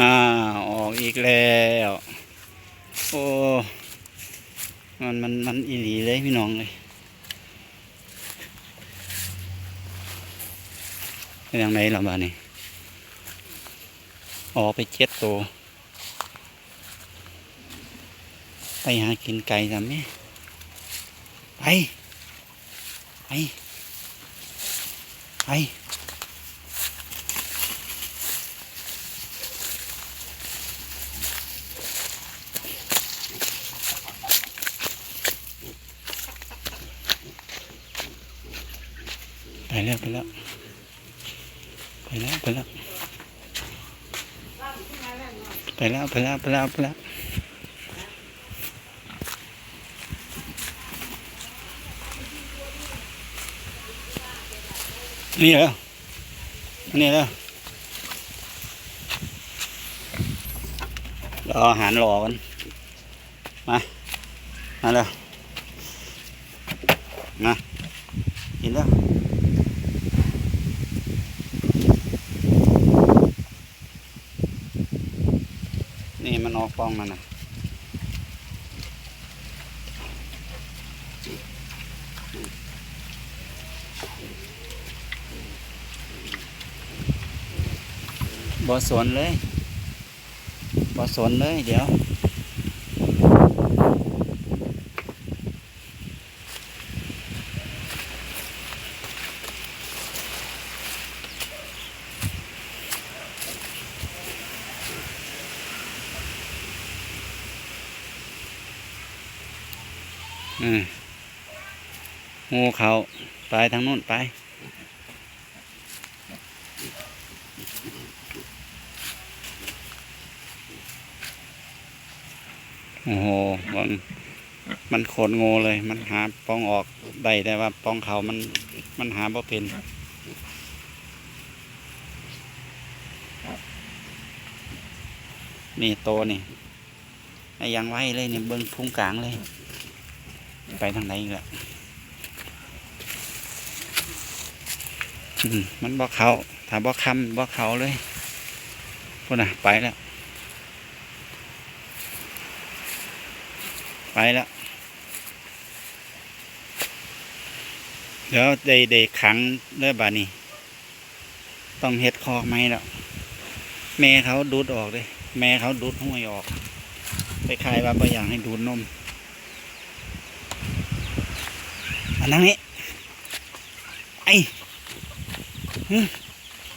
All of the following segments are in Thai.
อ้าวออกอีกแล้ว โอ้มันมันมันอีหลีเลยพี่น้องเลยเป็นยังไงล่ะบ้านี่ออกไปเจ็ดตัวไปหากินไก่ทำไหมไป ไป ไป แล้วไปแล้วไปแล้วไปแล้วไปแล้วไปแล้วไปแล้วไปแล้วนี่เหรอนี่เหรอรออาหารรอกันมา มาแล้วมากินแล้ว นี่มันออกฟองมันนะบอสนเลยบอสนเลยเดี๋ยว อืมงูเขาไปทางนู้นไป โอ้โหมันมันโขนงูเลย มันหาป้องออกได้แต่ว่าป้องเขามันมันหาบ่เป็นนี่โตนี่ยังไว้เลยนี่เบิ้งพุงกลางเลย ไปทางไหนอีกละมันบอกเขาถ้าบอกคำบอกเขาเลยพูดนะไปแล้ว ไปแล้ว เดี๋ยวได้ได้ขังเด้อบานี้ ต้องเฮ็ดคอกไหมแล้ว แม่เขาดูดออกเลย แม่เขาดูดห้วยออก ไปคายว่าบางอย่างให้ดูดนม มาทางนี้ไอ้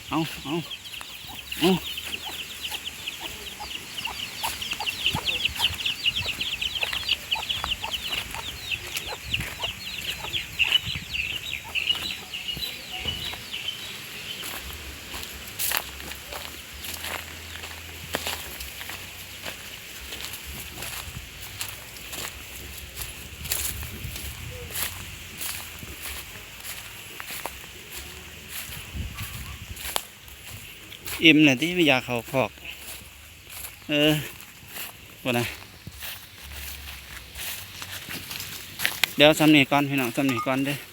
เอาเอาเอา อิ่มเลยที่ไม่อยากเขาขอก เออวันนะเดี๋ยวสำนีก่อนพี่น้องสำนีก่อนเด้อ